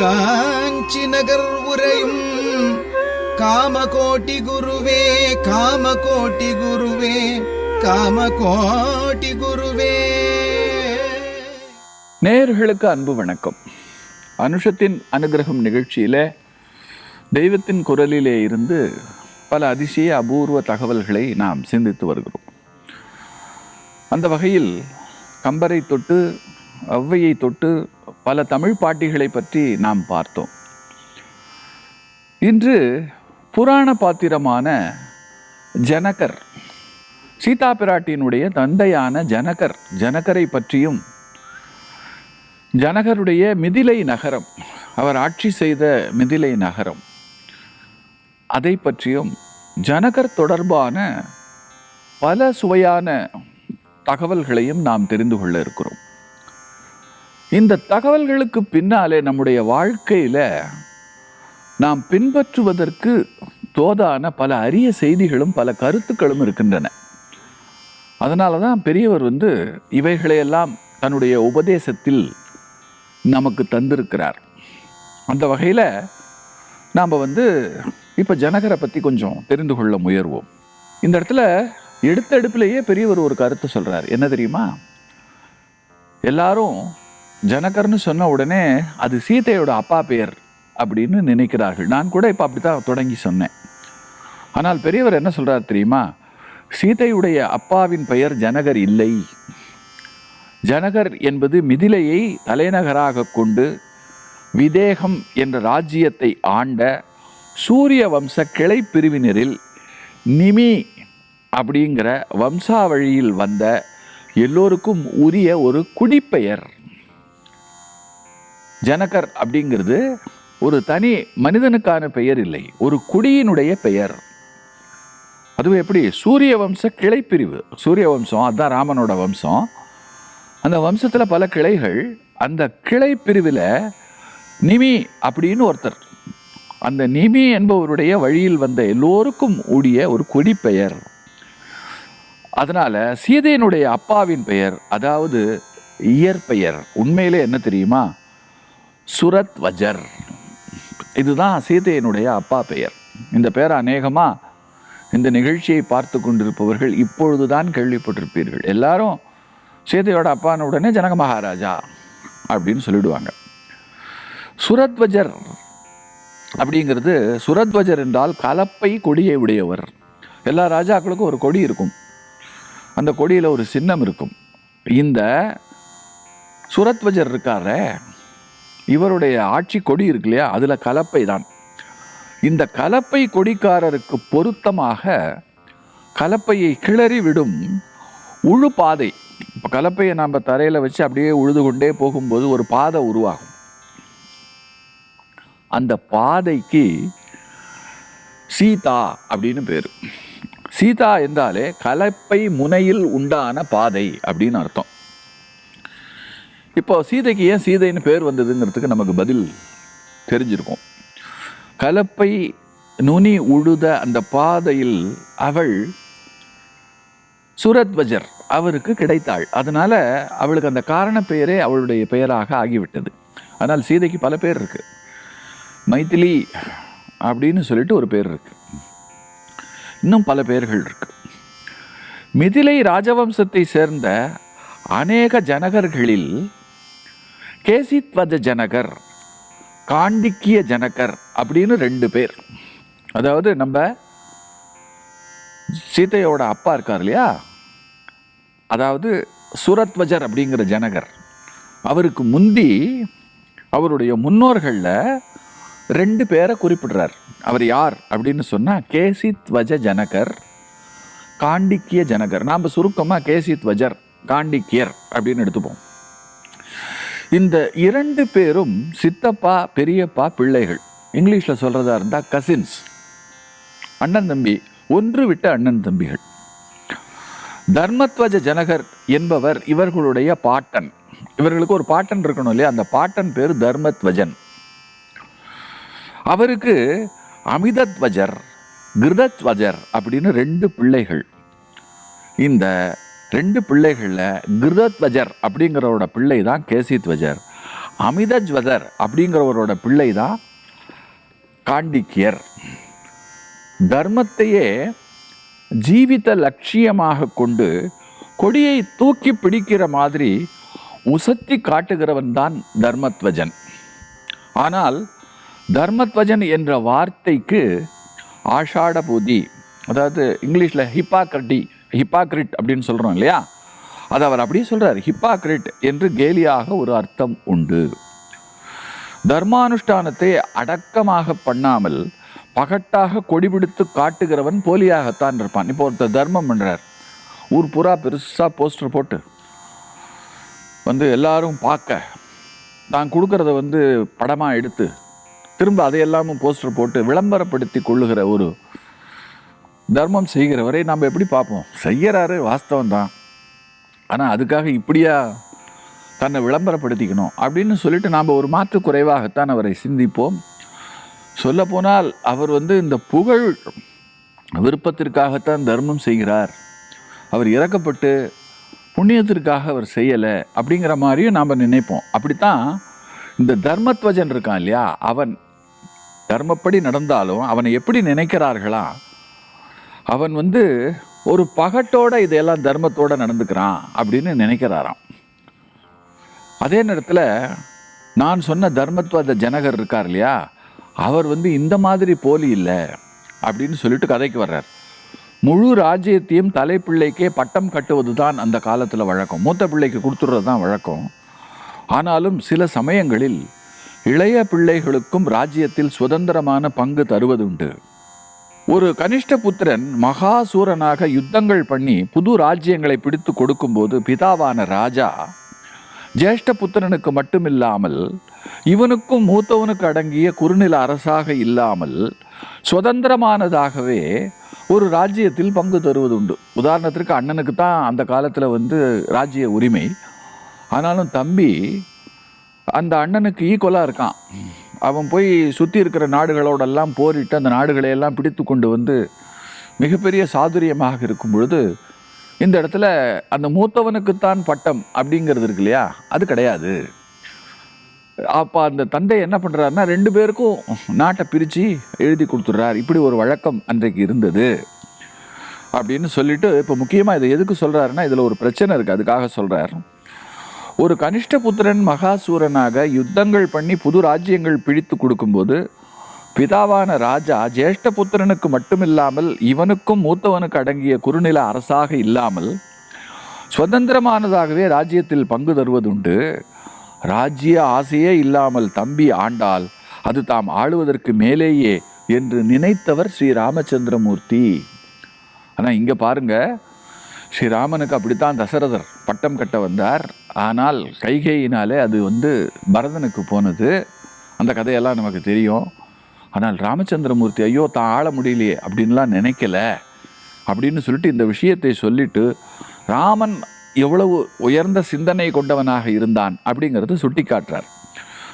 காஞ்சி நகர் உரையும் காமகோட்டி குருவே காமகோட்டி குருவே காமகோட்டி குருவே. நேயர்களுக்கு அன்பு வணக்கம். அனுஷத்தின் அனுகிரகம் நிகழ்ச்சியில தெய்வத்தின் குரலிலே இருந்து பல அதிசய அபூர்வ தகவல்களை நாம் சிந்தித்து வருகிறோம். அந்த வகையில் கம்பரை தொட்டு ஔவையை தொட்டு பல தமிழ் பாட்டிகளை பற்றி நாம் பார்த்தோம். இன்று புராண பாத்திரமான ஜனகர் சீதா பிராட்டியினுடைய தந்தையான ஜனகர் ஜனகரை பற்றியும் ஜனகருடைய மிதிலை நகரம் அவர் ஆட்சி செய்த மிதிலை நகரம் அதை பற்றியும் ஜனகர் தொடர்பான பல சுவையான தகவல்களையும் நாம் தெரிந்து கொள்ள இருக்கிறோம். இந்த தகவல்களுக்கு பின்னாலே நம்முடைய வாழ்க்கையில் நாம் பின்பற்றுவதற்கு தோதான பல அரிய செய்திகளும் பல கருத்துக்களும் இருக்கின்றன. அதனால தான் பெரியவர் வந்து இவைகளையெல்லாம் தன்னுடைய உபதேசத்தில் நமக்கு தந்திருக்கிறார். அந்த வகையில் நாம் வந்து இப்போ ஜனகரை பற்றி கொஞ்சம் தெரிந்து கொள்ள முயர்வோம். இந்த இடத்துல எடுத்த எடுப்பிலேயே பெரியவர் ஒரு கருத்து சொல்கிறார் என்ன தெரியுமா? எல்லாரும் ஜனகர்னு சொன்ன உடனே அது சீதையோட அப்பா பெயர் அப்படின்னு நினைக்கிறார்கள். நான் கூட இப்போ அப்படி தான் தொடங்கி சொன்னேன். ஆனால் பெரியவர் என்ன சொல்கிறார் தெரியுமா? சீதையுடைய அப்பாவின் பெயர் ஜனகர் இல்லை. ஜனகர் என்பது மிதிலையை தலைநகராக கொண்டு விதேகம் என்ற ராஜ்யத்தை ஆண்ட சூரிய வம்ச கிளை பிரிவினரில் நிமி அப்படிங்கிற வம்சாவழியில் வந்த எல்லோருக்கும் உரிய ஒரு குடிப்பெயர். ஜனகர் அப்படிங்கிறது ஒரு தனி மனிதனுக்கான பெயர் இல்லை ஒரு குடியினுடைய பெயர். அதுவும் எப்படி? சூரிய வம்ச கிளைப்பிரிவு. சூரிய வம்சம் அதுதான் ராமனோட வம்சம். அந்த வம்சத்தில் பல கிளைகள் அந்த கிளை பிரிவில் நிமி அப்படின்னு ஒருத்தர். அந்த நிமி என்பவருடைய வழியில் வந்த எல்லோருக்கும் உடைய ஒரு கொடி பெயர். அதனால் சீதையினுடைய அப்பாவின் பெயர் அதாவது இயற்பெயர். உண்மையிலே என்ன தெரியுமா? சுரத் வஜர். இதுதான் சீதையினுடைய அப்பா பெயர். இந்த பெயர் அநேகமாக இந்த நிகழ்ச்சியை பார்த்து கொண்டிருப்பவர்கள் இப்பொழுதுதான் கேள்விப்பட்டிருப்பீர்கள். எல்லாரும் சீதையோட அப்பான உடனே ஜனக மகாராஜா அப்படின்னு சொல்லிடுவாங்க. சுரத்வஜர் அப்படிங்கிறது சுரத்வஜர் என்றால் கலப்பை கொடியை உடையவர். எல்லா ராஜாக்களுக்கும் ஒரு கொடி இருக்கும். அந்த கொடியில் ஒரு சின்னம் இருக்கும். இந்த சுரத்வஜர் இருக்காரே இவருடைய ஆட்சி கொடி இருக்கு இல்லையா? அதில் கலப்பை தான். இந்த கலப்பை கொடிக்காரருக்கு பொருத்தமாக கலப்பையை கிளறி விடும் உழு பாதை. இப்போ கலப்பையை நாம் தரையில் வச்சு அப்படியே உழுது கொண்டே போகும்போது ஒரு பாதை உருவாகும். அந்த பாதைக்கு சீதா அப்படின்னு பேர். சீதா என்றாலே கலப்பை முனையில் உண்டான பாதை அப்படின்னு அர்த்தம். இப்போ சீதைக்கு ஏன் சீதைன்னு பேர் வந்ததுங்கிறதுக்கு நமக்கு பதில் தெரிஞ்சிருக்கும். கலப்பை நுனி உழுத அந்த பாதையில் அவள் சுரத்வஜர் அவருக்கு கிடைத்தாள். அதனால் அவளுக்கு அந்த காரண பெயரே அவளுடைய பெயராக ஆகிவிட்டது. ஆனால் சீதைக்கு பல பேர் இருக்குது மைதிலி அப்படின்னு சொல்லிட்டு ஒரு பேர் இருக்கு. இன்னும் பல பெயர்கள் இருக்கு. மிதிலை ராஜவம்சத்தை சேர்ந்த அநேக ஜனகர்களில் கேசித்வத ஜனகர் காண்டிக்கிய ஜனகர் அப்படின்னு ரெண்டு பேர். அதாவது நம்ம சீதையோட அப்பா இருக்கார் இல்லையா? அதாவது சுரத்வஜர் அப்படிங்கிற ஜனகர். அவருக்கு முந்தி அவருடைய முன்னோர்களில் ரெண்டு பேரை குறிப்பிடுறார். அவர் யார் அப்படின்னு சொன்னால் கேசித்வஜ ஜனகர் காண்டிக்கிய ஜனகர். நாம் சுருக்கமாக கேசித்வஜர் காண்டிக்கியர் அப்படின்னு எடுத்துப்போம். இந்த இரண்டு பேரும் சித்தப்பா பெரியப்பா பிள்ளைகள். இங்கிலீஷில் சொல்கிறதா இருந்தால் கசின்ஸ் அண்ணன் தம்பி ஒன்று விட்ட அண்ணன் தம்பிகள். தர்மத்வஜ ஜனகர் என்பவர் இவர்களுடைய பாட்டன். இவர்களுக்கு ஒரு பாட்டன் இருக்கணும் இல்லையா? அந்த பாட்டன் பேர் தர்மத்வஜன். அவருக்கு அமிதத்வஜர் கிருதத்வஜர் அப்படின்னு ரெண்டு பிள்ளைகள். இந்த ரெண்டு பிள்ளைகளில் கிருதத்வஜர் அப்படிங்கிறவரோட பிள்ளை தான் கேசித்வஜர். அமிதஜ்வதர் அப்படிங்கிறவரோட பிள்ளை தான் காண்டிக்கியர் தர்மத்தையே ஜீவித லட்சியமாக கொண்டு கொடியை தூக்கி பிடிக்கிற மாதிரி உசத்தி காட்டுகிறவன் தான் தர்மத்வஜன். ஆனால் தர்மத்வஜன் என்ற வார்த்தைக்கு ஆஷாட பூதி அதாவது இங்கிலீஷில் ஹிப்பாக்கட்டி ஹிப்பாக்ரிட் அப்படின்னு சொல்கிறோம் இல்லையா? அது அவர் அப்படியே சொல்கிறார் ஹிப்பாக்ரிட் என்று கேலியாக ஒரு அர்த்தம் உண்டு. தர்மானுஷ்டானத்தை அடக்கமாக பண்ணாமல் பகட்டாக கொடிபிடித்து காட்டுகிறவன் போலியாகத்தான் இருப்பான். இப்போ ஒருத்தர் தர்மம் பண்ணுறார் ஊர் பூரா பெருசாக போஸ்டர் போட்டு வந்து எல்லாரும் பார்க்க தான் கொடுக்குறத வந்து படமாக எடுத்து திரும்ப அதையெல்லாமும் போஸ்டர் போட்டு விளம்பரப்படுத்தி கொள்ளுகிற ஒரு தர்மம் செய்கிறவரை நாம் எப்படி பார்ப்போம்? செய்கிறாரு வாஸ்தவம் தான் ஆனால் அதுக்காக இப்படியா தன்னை விளம்பரப்படுத்திக்கணும் அப்படின்னு சொல்லிட்டு நாம் ஒரு மாற்று குறைவாகத்தான் அவரை சிந்திப்போம். சொல்லப்போனால் அவர் வந்து இந்த புகழ் விருப்பத்திற்காகத்தான் தர்மம் செய்கிறார். அவர் இறக்கப்பட்டு புண்ணியத்திற்காக அவர் செய்யலை அப்படிங்கிற மாதிரியும் நாம் நினைப்போம். அப்படித்தான் இந்த தர்மத்வஜன் இருக்கான் இல்லையா? அவன் தர்மப்படி நடந்தாலும் அவனை எப்படி நினைக்கிறார்களா? அவன் வந்து ஒரு பகட்டோட இதையெல்லாம் தர்மத்தோட நடந்துக்கிறான் அப்படின்னு நினைக்கிறாராம். அதே நேரத்தில் நான் சொன்ன தர்மத்வாத ஜனகர் இருக்கார் இல்லையா? அவர் வந்து இந்த மாதிரி போலி இல்லை அப்படின்னு சொல்லிட்டு கதைக்கு வர்றார். முழு ராஜ்யத்தையும் தலைப்பிள்ளைக்கே பட்டம் கட்டுவது தான் அந்த காலத்தில் வழக்கம். மூத்த பிள்ளைக்கு கொடுத்துட்றது தான் வழக்கம். ஆனாலும் சில சமயங்களில் இளைய பிள்ளைகளுக்கும் ராஜ்யத்தில் சுதந்திரமான பங்கு தருவதுண்டு. ஒரு கனிஷ்ட புத்திரன் மகாசூரனாக யுத்தங்கள் பண்ணி புது ராஜ்யங்களை பிடித்து கொடுக்கும்போது பிதாவான ராஜா ஜேஷ்ட புத்திரனுக்கு மட்டுமில்லாமல் இவனுக்கும் மூத்தவனுக்கு அடங்கிய குறுநில அரசாக இல்லாமல் சுதந்திரமானதாகவே ஒரு ராஜ்யத்தில் பங்கு தருவது உண்டு உதாரணத்திற்கு அண்ணனுக்கு தான் அந்த காலத்தில் வந்து ராஜ்ய உரிமை. ஆனாலும் தம்பி அந்த அண்ணனுக்கு ஈக்குவலாக இருக்கான். அவன் போய் சுற்றி இருக்கிற நாடுகளோடெல்லாம் போரிட்டு அந்த நாடுகளையெல்லாம் பிடித்து கொண்டு வந்து மிகப்பெரிய சாதுரியமாக இருக்கும் பொழுது இந்த இடத்துல அந்த மூத்தவனுக்குத்தான் பட்டம் அப்படிங்கிறது இருக்கு இல்லையா? அது கிடையாது. அப்போ அந்த தந்தை என்ன பண்ணுறாருன்னா ரெண்டு பேருக்கும் நாட்டை பிரித்து எழுதி கொடுத்துட்றார். இப்படி ஒரு வழக்கம் அன்றைக்கு இருந்தது அப்படின்னு சொல்லிட்டு இப்போ முக்கியமாக இதை எதுக்கு சொல்கிறாருன்னா இதில் ஒரு பிரச்சனை இருக்குது அதுக்காக சொல்கிறார் ஒரு கனிஷ்ட புத்திரன் மகாசூரனாக யுத்தங்கள் பண்ணி புது ராஜ்யங்கள் பிடித்து கொடுக்கும்போது பிதாவான ராஜா ஜேஷ்டபுத்திரனுக்கு மட்டுமில்லாமல் இவனுக்கும் மூத்தவனுக்கு அடங்கிய குறுநில அரசாக இல்லாமல் சுதந்திரமானதாகவே ராஜ்யத்தில் பங்கு தருவதுண்டு. ராஜ்ய ஆசையே இல்லாமல் தம்பி ஆண்டால் அது தாம் ஆளுவதற்கு மேலேயே என்று நினைத்தவர் ஸ்ரீ ராமச்சந்திரமூர்த்தி ஆனால் இங்கே பாருங்க. ஸ்ரீராமனுக்கு அப்படித்தான் தசரதர் பட்டம் கட்ட வந்தார். ஆனால் கைகையினாலே அது வந்து பரதனுக்கு போனது. அந்த கதையெல்லாம் நமக்கு தெரியும். ஆனால் ராமச்சந்திரமூர்த்தி ஐயோ தான் ஆள முடியலையே அப்படின்லாம் நினைக்கல. அப்படின்னு சொல்லிட்டு இந்த விஷயத்தை சொல்லிட்டு ராமன் எவ்வளவு உயர்ந்த சிந்தனை கொண்டவனாக இருந்தான் அப்படிங்கிறது சுட்டி காட்டுறார்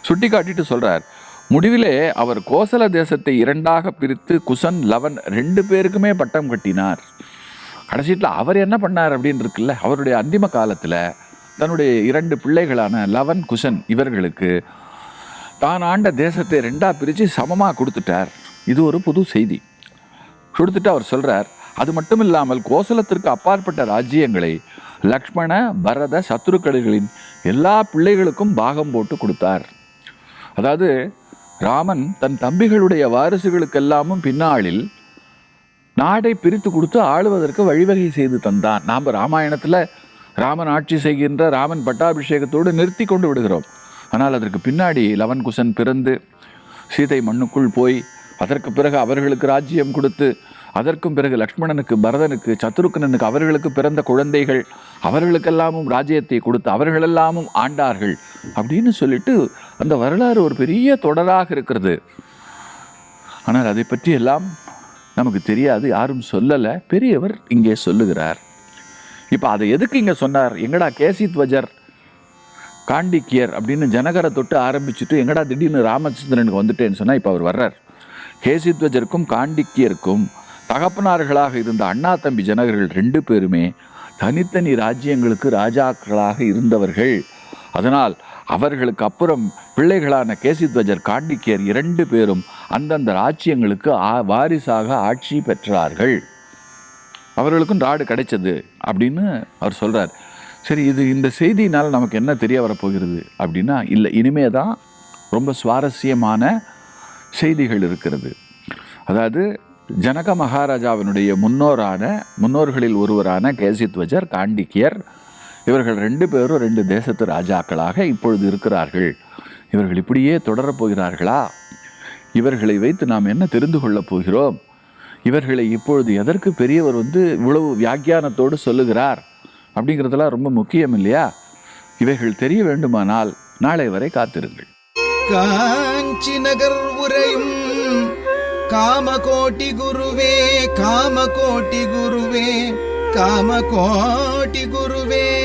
சுட்டி காட்டிட்டு சொல்கிறார் முடிவிலே அவர் கோசல தேசத்தை இரண்டாக பிரித்து குசன் லவன் ரெண்டு பேருக்குமே பட்டம் கட்டினார். கடைசியில் அவர் என்ன பண்ணார் அப்படின்னு இருக்குல்ல அவருடைய அந்திம காலத்தில் தன்னுடைய இரண்டு பிள்ளைகளான லவன் குசன் இவர்களுக்கு தான் ஆண்ட தேசத்தை ரெண்டாக பிரித்து சமமாக கொடுத்துட்டார். இது ஒரு புது செய்தி. கொடுத்துட்டு அவர் சொல்கிறார் அது மட்டும் இல்லாமல் கோசலத்திற்கு அப்பாற்பட்ட ராஜ்யங்களை லக்ஷ்மண பரத சத்துருக்கடுகளின் எல்லா பிள்ளைகளுக்கும் பாகம் போட்டு கொடுத்தார். அதாவது ராமன் தன் தம்பிகளுடைய வாரிசுகளுக்கெல்லாமும் பின்னாளில் நாடை பிரித்து கொடுத்து ஆளுவதற்கு வழிவகை செய்து தந்தான். நாம் ராமாயணத்தில் ராமன் ஆட்சி செய்கின்ற ராமன் பட்டாபிஷேகத்தோடு நிறுத்தி கொண்டு விடுகிறோம். ஆனால் அதற்கு பின்னாடி லவன் குசன் பிறந்து சீதை மண்ணுக்குள் போய் அதற்கு பிறகு அவர்களுக்கு ராஜ்யம் கொடுத்து அதற்கும் பிறகு லக்ஷ்மணனுக்கு பரதனுக்கு சத்ருக்கனனுக்கு அவர்களுக்கு பிறந்த குழந்தைகள் அவர்களுக்கெல்லாமும் ராஜ்யத்தை கொடுத்து அவர்களெல்லாமும் ஆண்டார்கள் அப்படின்னு சொல்லிட்டு அந்த வரலாறு ஒரு பெரிய தொடராக இருக்கிறது. ஆனால் அதை பற்றி எல்லாம் நமக்கு தெரியாது யாரும் சொல்லலை. பெரியவர் இங்கே சொல்லுகிறார். இப்போ அதை எதுக்கு இங்கே சொன்னார்? எங்கடா கேசித்வஜர் காண்டிக்கியர் அப்படின்னு ஜனகரை தொட்டு ஆரம்பிச்சுட்டு எங்கடா திடீர்னு ராமச்சந்திரனுக்கு வந்துட்டேன்னு சொன்னால் இப்போ அவர் வர்றார். கேசித்வஜருக்கும் காண்டிக்கியருக்கும் தகப்பனார்களாக இருந்த அண்ணா தம்பி ஜனகர்கள் ரெண்டு பேருமே தனித்தனி ராஜ்யங்களுக்கு ராஜாக்களாக இருந்தவர்கள். அதனால் அவர்களுக்கு அப்புறம் பிள்ளைகளான கேசித்வஜர் காண்டிக்கியர் இரண்டு பேரும் அந்தந்த ராஜ்யங்களுக்கு ஆ- வாரிசாக ஆட்சி பெற்றார்கள். அவர்களுக்கும் ராடு கிடைச்சது அப்படின்னு அவர் சொல்கிறார் சரி இது இந்த செய்தியினால் நமக்கு என்ன தெரிய வரப்போகிறது அப்படின்னா இல்லை இனிமே தான் ரொம்ப சுவாரஸ்யமான செய்திகள் இருக்கிறது. அதாவது ஜனக மகாராஜாவினுடைய முன்னோரான முன்னோர்களில் ஒருவரான கேசித்வஜர் காண்டிக்கியர் இவர்கள் ரெண்டு பேரும் ரெண்டு தேசத்து ராஜாக்களாக இப்பொழுது இருக்கிறார்கள். இவர்கள் இப்படியே தொடரப் போகிறார்களா? இவர்களை வைத்து நாம் என்ன தெரிந்து கொள்ளப் போகிறோம்? இவர்களை இப்பொழுது எதற்கு பெரியவர் வந்து இவ்வளவு வியாக்கியானத்தோடு சொல்லுகிறார்? அப்படிங்கிறதெல்லாம் ரொம்ப முக்கியம் இல்லையா? இவைகள் தெரிய வேண்டுமானால் நாளை வரை காத்திருங்கள். காஞ்சி நகர் உரையும் காமகோட்டி குருவே காமகோட்டி குருவே காமகோட்டி குருவே.